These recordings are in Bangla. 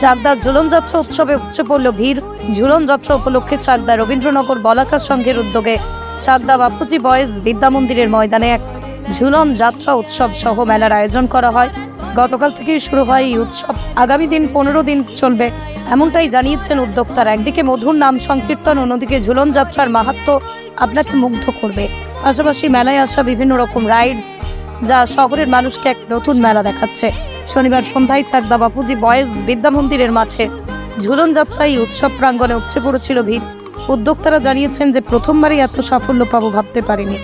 চাকদা ঝুলন যাত্রা উৎসবে উপচে পড়ল ভিড়। ঝুলন যাত্রা উপলক্ষে চাকদা রবীন্দ্রনগর বলাকা সংঘের উদ্যোগে চাকদা বাপুজি বয়েজ বিদ্যা মন্দিরের ময়দানে এক ঝুলন যাত্রা উৎসব সহ মেলার আয়োজন করা হয়। গতকাল থেকেই শুরু হয় এই উৎসব। আগামী দিন পনেরো দিন চলবে, এমনটাই জানিয়েছেন উদ্যোক্তারা। একদিকে মধুর নাম সংকীর্তন, অন্যদিকে ঝুলন যাত্রার মাহাত্ম আপনাকে মুগ্ধ করবে। পাশাপাশি মেলায় আসা বিভিন্ন রকম রাইডস যা শহরের মানুষকে এক নতুন মেলা দেখাচ্ছে। শনিবার সন্ধ্যায় চাকদা বাপুজি বয়েজ বিদ্যা মন্দিরের মাঠে ঝুলন যাত্রা এই উৎসব প্রাঙ্গণে উপচে পড়েছিল ভিড়। উদ্যোক্তারা জানিয়েছেন যে প্রথমবারই এত সাফল্য পাবো ভাবতে পারিনি।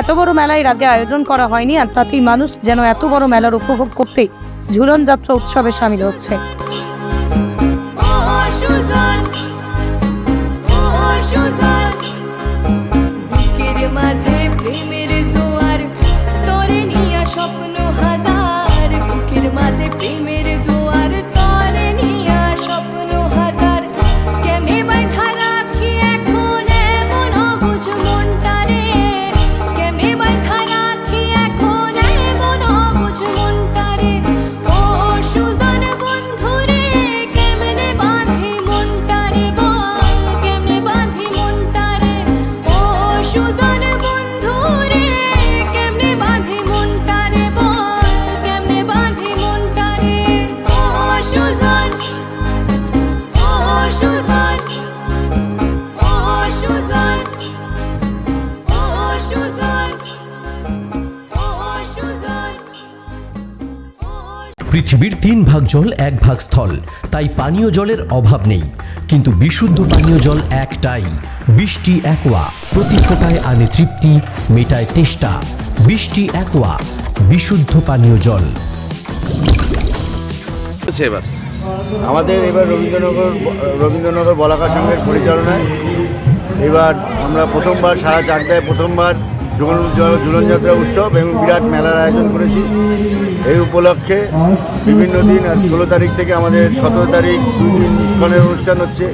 এত বড় মেলা এর আগে আয়োজন করা হয়নি আর তাতেই মানুষ যেন এত বড় মেলার উপভোগ করতে ঝুলন যাত্রা উৎসবে সামিল হচ্ছে। Shoes সুজন। পৃথিবীর তিন ভাগ জল এক ভাগ স্থল। তাই পানীয় জলের অভাব নেই। কিন্তু বিশুদ্ধ পানীয় জল একটাই। বৃষ্টি একোয়া। প্রতি ফোটায় আনে তৃপ্তি মেটায় তেষ্টা। বৃষ্টি একোয়া। বিশুদ্ধ পানীয় জল। এবার। আমাদের এবার রবীন্দ্রনগর রবীন্দ্রনগর বলাকা সংঘের পরিচালনায় এবার আমরা প্রথমবার সারা চাকদায় প্রথমবার ঝুলন ঝুলন যাত্রা উৎসব এবং বিরাট মেলার আয়োজন করেছি। এই উপলক্ষে বিভিন্ন দিন আর ষোলো তারিখ থেকে আমাদের সতেরো তারিখ, দুই দিন ইস্কনের অনুষ্ঠান হচ্ছে।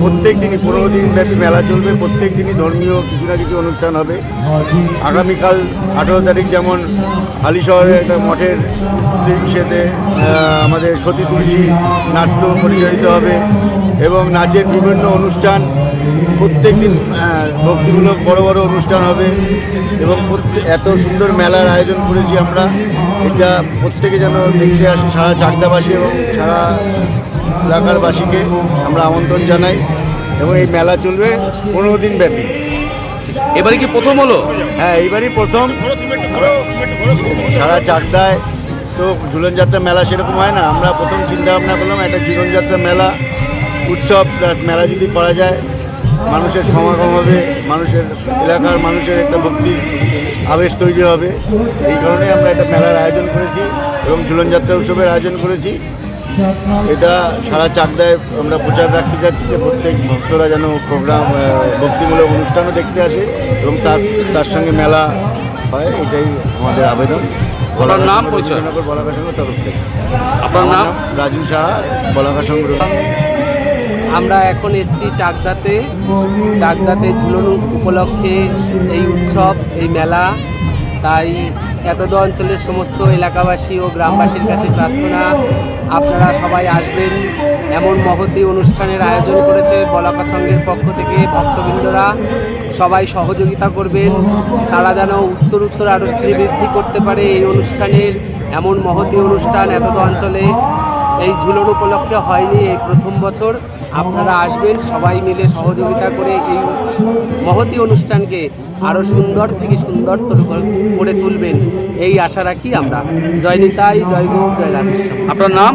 প্রত্যেক দিনই পনেরো দিন ব্যাপী মেলা চলবে, প্রত্যেক দিনই ধর্মীয় কিছু না কিছু অনুষ্ঠান হবে। আগামীকাল আঠেরো তারিখ যেমন হালি শহরে একটা মঠের ইসেতে আমাদের সতী তুলসী নাট্য পরিচালিত হবে এবং নাচের বিভিন্ন অনুষ্ঠান প্রত্যেক দিন ভক্তিমূলক বড় বড় অনুষ্ঠান হবে এবং এত সুন্দর মেলার আয়োজন করেছি আমরা। এটা প্রত্যেকে যেন দেখতে আসে সারা চাকদাবাসী এবং সারা এলাকারবাসীকে আমরা আমন্ত্রণ জানাই এবং এই মেলা চলবে পনেরো দিন ব্যাপী। এবারে কি প্রথম হলো? হ্যাঁ এইবারই প্রথম। সারা চাকদায় তো ঝুলনযাত্রা মেলা সেরকম হয় না। আমরা প্রথম চিন্তা ভাবনা করলাম একটা জীবনযাত্রা মেলা উৎসব মেলা যদি করা যায়। মানুষের সমাগম হবে মানুষের এলাকার মানুষের একটা ভক্তি আবেশ তৈরি হবে। এই কারণে আমরা একটা মেলার আয়োজন করেছি এবং ঝুলনযাত্রা উৎসবের আয়োজন করেছি। এটা সারা চাকদায় আমরা প্রচার রাখতে যাচ্ছি যে প্রত্যেক ভক্তরা যেন প্রোগ্রাম ভক্তিমূলক অনুষ্ঠানও দেখতে আসে এবং তার তার সঙ্গে মেলা হয় এটাই আমাদের আবেদন। আপনার নাম, পরিচয়? বলাকা সংঘ তরফ থেকে। আপনার নাম? রাজু সাহা বলাকা সংঘ আমরা এখন এসছি চাকদাতে। চাকদাতে ঝুলন উপলক্ষে এই উৎসব, এই মেলা। তাই এতদ অঞ্চলের সমস্ত এলাকাবাসী ও গ্রামবাসীর কাছে প্রার্থনা। আপনারা সবাই আসবেন। এমন মহতী অনুষ্ঠানের আয়োজন করেছে বলাকা সংঘের পক্ষ থেকে ভক্তবৃন্দরা। সবাই সহযোগিতা করবেন। তারা যেন উত্তর উত্তর আরও শ্রীবৃদ্ধি করতে পারে এই অনুষ্ঠানের। এমন মহতী অনুষ্ঠান এতদ অঞ্চলে এই ঝুলন উপলক্ষে হয়নি এই প্রথম বছর। আপনারা আসবেন, সবাই মিলে সহযোগিতা করে এই মহতি অনুষ্ঠানকে আরও সুন্দর থেকে সুন্দর করে তুলবেন। এই আশা রাখি আমরা। জয় নিতাই, জয় গৌর, জয় রাধেশ্যাম। আপনার নাম?